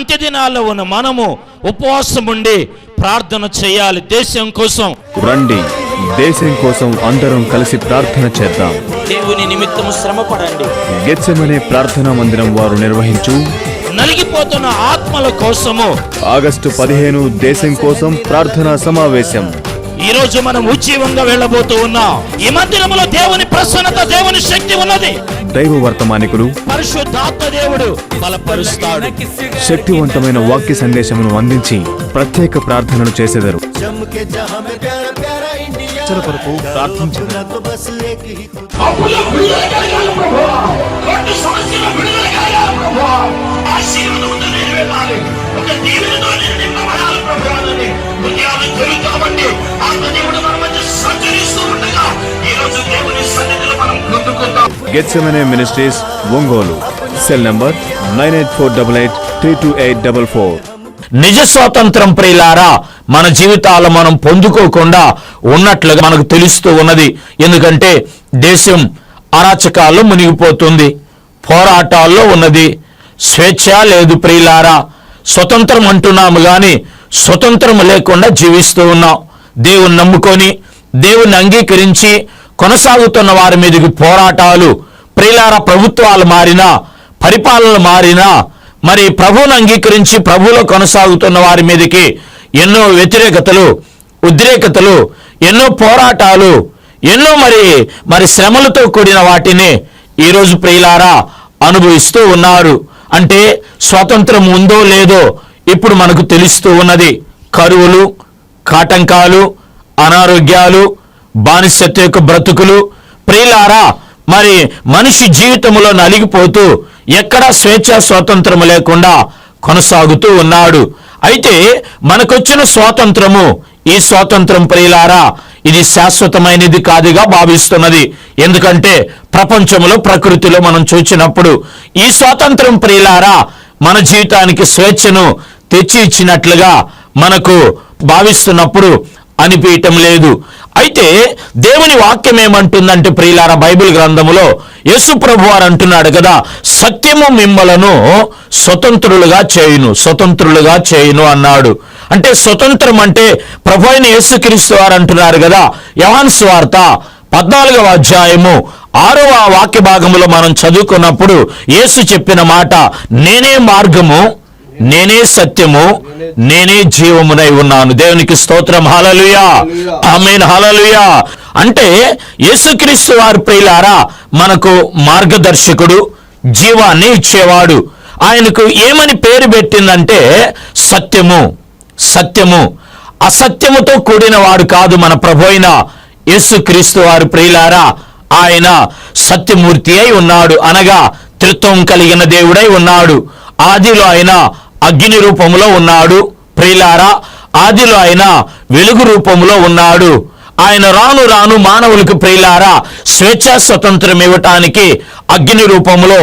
అంత్యదినాల్లో ఉన్న మనము ఉపవాసం ఉండి ప్రార్థన చేయాలి. దేశం కోసం. రండి. దేశం కోసం అందరం కలిసి ప్రార్థన చేద్దాం. దేవుని నిమిత్తము శ్రమపడండి. గెత్సెమనే ప్రార్థనా మందిరం వారు నిర్వహించు. నలిగిపోతున్న ఆత్మల కోసము. ఆగస్టు పదిహేను దేశం కోసం ప్రార్థనా సమావేశం. ఈ రోజు మనం ఉజ్జీవంగా వెళ్ళబోతూ ఉన్నాం. ఈ మందిరంలో దేవుని ప్రసన్నత దేవుని శక్తి ఉన్నది. దైవ వర్తమానికులు పరిశుద్ధాత్మ దేవుడు బలపరుస్తాడు. శక్తివంతమైన వాక్య సందేశమును అందించి ప్రత్యేక ప్రార్థనలు చేసెదరు. जम Gethsemane ministries Ongole cell number nine eight four double eight three two eight double four నిజ స్వాతంత్రం ప్రియులారా మన జీవితాలు మనం పొందుకోకుండా ఉన్నట్లుగా మనకు తెలుస్తూ ఉన్నది. ఎందుకంటే దేశం అరాచకాల్లో మునిగిపోతుంది పోరాటాల్లో ఉన్నది. స్వేచ్ఛ లేదు ప్రియులారా స్వతంత్రం అంటున్నాము కానీ స్వతంత్రం లేకుండా జీవిస్తూ ఉన్నాం. దేవుని నమ్ముకొని దేవుణ్ణి అంగీకరించి కొనసాగుతున్న వారి మీదకి పోరాటాలు ప్రియులార ప్రభుత్వాలు మారినా పరిపాలనలు మారినా మరి ప్రభువును అంగీకరించి ప్రభువులో కొనసాగుతున్న వారి మీదకి ఎన్నో వ్యతిరేకతలు ఉద్రేకతలు ఎన్నో పోరాటాలు ఎన్నో మరి మరి శ్రమలతో కూడిన వాటిని ఈరోజు ప్రియులారా అనుభవిస్తూ ఉన్నారు. అంటే స్వాతంత్రం ఉందో లేదో ఇప్పుడు మనకు తెలుస్తూ ఉన్నది. కరువులు కాటంకాలు అనారోగ్యాలు బానిసత్వ యొక్క బ్రతుకులు. ప్రియులారా మరి మనిషి జీవితంలో నలిగిపోతూ ఎక్కడా స్వేచ్ఛ స్వాతంత్రము లేకుండా కొనసాగుతూ ఉన్నాడు. అయితే మనకొచ్చిన స్వాతంత్రము ఈ స్వాతంత్రం ప్రియులారా ఇది శాశ్వతమైనది కాదుగా భావిస్తున్నది. ఎందుకంటే ప్రపంచంలో ప్రకృతిలో మనం చూచినప్పుడు ఈ స్వాతంత్రం ప్రియులారా మన జీవితానికి స్వేచ్ఛను తెచ్చి ఇచ్చినట్లుగా మనకు భావిస్తున్నప్పుడు అనిపించటం లేదు. అయితే దేవుని వాక్యం ఏమంటుందంటే ప్రియులార బైబిల్ గ్రంథములో యేసు ప్రభు వారు అంటున్నాడు కదా సత్యము మిమ్మలను స్వతంత్రులుగా చేయును స్వతంత్రులుగా చేయును అన్నాడు. అంటే స్వతంత్రం అంటే ప్రభు అయిన యేసుక్రీస్తు వారు అంటున్నారు కదా యవాన్ స్వార్త పద్నాలుగవ అధ్యాయము ఆరవ వాక్య భాగములో మనం చదువుకున్నప్పుడు యేసు చెప్పిన మాట నేనే మార్గము నేనే సత్యము నేనే జీవమునై ఉన్నాను. దేవునికి స్తోత్రం. Hallelujah amen. హలలుయా అంటే యేసుక్రీస్తు వారి ప్రియులారా మనకు మార్గదర్శకుడు జీవాన్ని ఇచ్చేవాడు. ఆయనకు ఏమని పేరు పెట్టిందంటే సత్యము సత్యము. అసత్యముతో కూడిన వాడు కాదు మన ప్రభు అయిన యేసుక్రీస్తు వారి ప్రియులారా. ఆయన సత్యమూర్తి అయి ఉన్నాడు. అనగా త్రిత్వం కలిగిన దేవుడై ఉన్నాడు. ఆదిలో ఆయన అగ్ని రూపంలో ఉన్నాడు. ప్రియులారా ఆదిలో ఆయన వెలుగు రూపంలో ఉన్నాడు. ఆయన రాను రాను మానవులకు ప్రియులారా స్వేచ్ఛా స్వతంత్రం ఇవ్వటానికి అగ్ని రూపంలో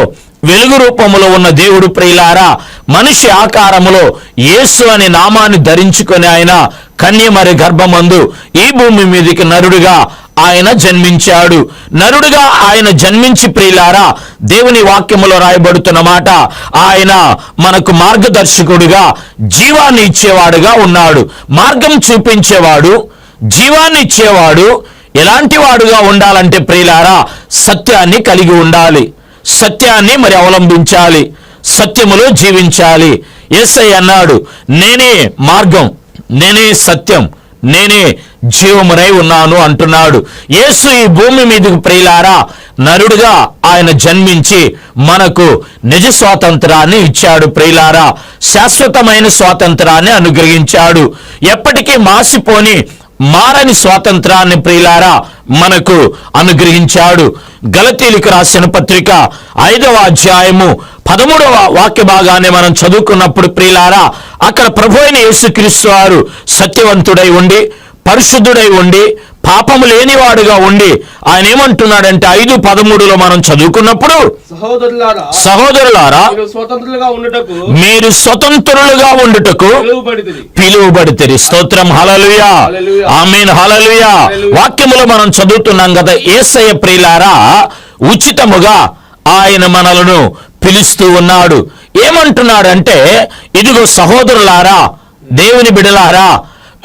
వెలుగు రూపంలో ఉన్న దేవుడు ప్రియులారా మనిషి ఆకారములో యేసు అనే నామాన్ని ధరించుకొని ఆయన కన్యమరి గర్భమందు ఈ భూమి మీదకి నరుడుగా ఆయన జన్మించాడు. నరుడుగా ఆయన జన్మించి ప్రియులారా దేవుని వాక్యములో రాయబడుతున్న మాట ఆయన మనకు మార్గదర్శకుడుగా జీవాన్ని ఇచ్చేవాడుగా ఉన్నాడు. మార్గం చూపించేవాడు జీవాన్ని ఇచ్చేవాడు ఎలాంటి వాడుగా ఉండాలంటే ప్రియులారా సత్యాన్ని కలిగి ఉండాలి. సత్యాన్ని మరి అవలంబించాలి. సత్యములో జీవించాలి. ఎస్ఐ అన్నాడు నేనే మార్గం నేనే సత్యం. నేనే జీవమునై ఉన్నాను అంటున్నాడు. యేసు ఈ భూమి మీదకు ప్రియులారా నరుడుగా ఆయన జన్మించి మనకు నిజ స్వాతంత్రాన్ని ఇచ్చాడు ప్రియులారా. శాశ్వతమైన స్వాతంత్రాన్ని అనుగ్రహించాడు. ఎప్పటికీ మాసిపోని మారని స్వాతంత్రాన్ని ప్రియులారా మనకు అనుగ్రహించాడు. గలతీలికి రాసిన పత్రిక ఐదవ అధ్యాయము పదమూడవ వాక్య భాగాన్ని మనం చదువుకున్నప్పుడు ప్రియులారా అక్కడ ప్రభు అయిన యేసుక్రీస్తు వారు సత్యవంతుడై ఉండి పరిశుద్ధుడై ఉండి పాపము లేనివాడుగా ఉండి ఆయన ఏమంటున్నాడంటే ఐదు పదమూడులో మనం చదువుకున్నప్పుడు సహోదరులారా మీరు స్వతంత్రులుగా ఉండుటకు పిలువబడితే స్తోత్రం. హలలుయా. ఆమెన్. హలలుయా. వాక్యములో మనం చదువుతున్నాం కదా ఏసయ్య ప్రియులారా ఉచితముగా ఆయన మనలను పిలుస్తూ ఉన్నాడు. ఏమంటున్నాడంటే ఇదిగో సహోదరులారా దేవుని బిడలారా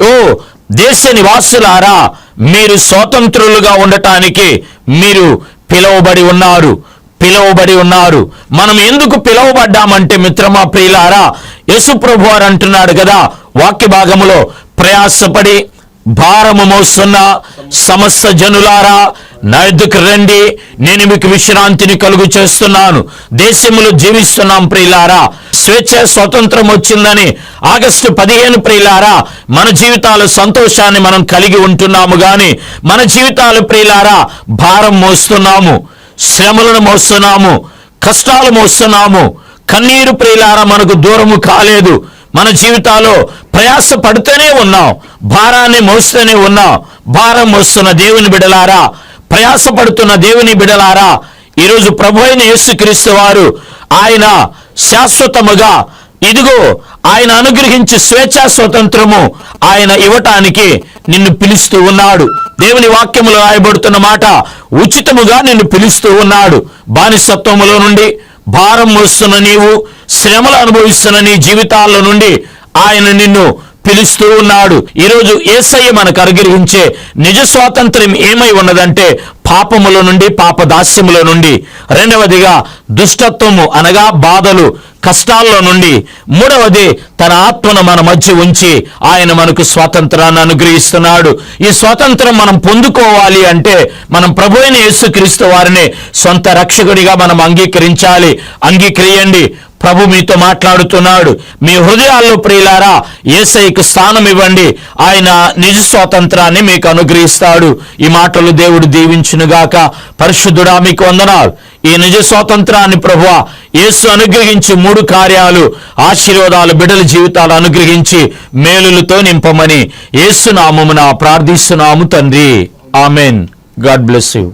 ఓ దేశ నివాసులారా మీరు స్వతంత్రులుగా ఉండటానికి మీరు పిలువబడి ఉన్నారు. పిలువబడి ఉన్నారు. మనం ఎందుకు పిలువబడ్డామంటే మిత్రమా ప్రియులారా యేసుప్రభు అని అంటున్నాడు కదా వాక్య భాగములో ప్రయాసపడి భారము మోస్తున్న సమస్త జనులారా నా ఎద్దుకు రండి. నేను మీకు విశ్రాంతిని కలుగు చేస్తున్నాను. దేశంలో జీవిస్తున్నాం ప్రియులారా. స్వేచ్ఛ స్వతంత్రం వచ్చిందని ఆగస్టు పదిహేను ప్రియులారా మన జీవితాల సంతోషాన్ని మనం కలిగి ఉంటున్నాము గాని మన జీవితాలు ప్రియులారా భారం మోస్తున్నాము శ్రమలను మోస్తున్నాము కష్టాలు మోస్తున్నాము. కన్నీరు ప్రియులారా మనకు దూరము కాలేదు. మన జీవితాల్లో ప్రయాస పడుతూనే ఉన్నాం భారాన్ని మోస్తూనే ఉన్నాం. భారం మోస్తున్న దేవుని బిడలారా ప్రయాస పడుతున్న దేవుని బిడలారా ఈరోజు ప్రభు అయిన యేసుక్రీస్తు వారు ఆయన శాశ్వతముగా ఇదిగో ఆయన అనుగ్రహించి స్వేచ్ఛా స్వతంత్రము ఆయన ఇవ్వటానికి నిన్ను పిలుస్తూ ఉన్నాడు. దేవుని వాక్యములో రాయబడుతున్న మాట ఉచితముగా నిన్ను పిలుస్తూ ఉన్నాడు. బానిసత్వములో నుండి భారం మోస్తున్న నీవు శ్రమలు అనుభవిస్తున్న నీ జీవితాల్లో నుండి ఆయన నిన్ను పిలుస్తూ ఉన్నాడు. ఈరోజు ఏసయ్య మనకు అనుగ్రహించే నిజ స్వాతంత్ర్యం ఏమై ఉన్నదంటే పాపముల నుండి పాపదాస్యముల నుండి రెండవదిగా దుష్టత్వము అనగా బాధలు కష్టాల్లో నుండి మూడవది తన ఆత్మను మన మధ్య ఉంచి ఆయన మనకు స్వాతంత్రాన్ని అనుగ్రహిస్తున్నాడు. ఈ స్వాతంత్రం మనం పొందుకోవాలి అంటే మనం ప్రభు అయిన యేసుక్రీస్తు వారిని సొంత రక్షకుడిగా మనం అంగీకరించాలి. అంగీకరియండి ప్రభు మీతో మాట్లాడుతున్నాడు. మీ హృదయాల్లో ప్రియులారా ఏసైకి స్థానం ఇవ్వండి. ఆయన నిజ స్వాతంత్రాన్ని మీకు అనుగ్రహిస్తాడు. ఈ మాటలు దేవుడు దీవించునుగాక. పరిశుద్ధుడా మీకు వందనాలు. ఈ నిజ స్వాతంత్రాన్ని ప్రభు యేసు అనుగ్రహించి మూడు కార్యాలు ఆశీర్వాదాలు బిడల జీవితాలు అనుగ్రహించి మేలులతో నింపమని యేసు నామమున ప్రార్థిస్తున్నాము తండ్రి. ఆమెన్. God bless you.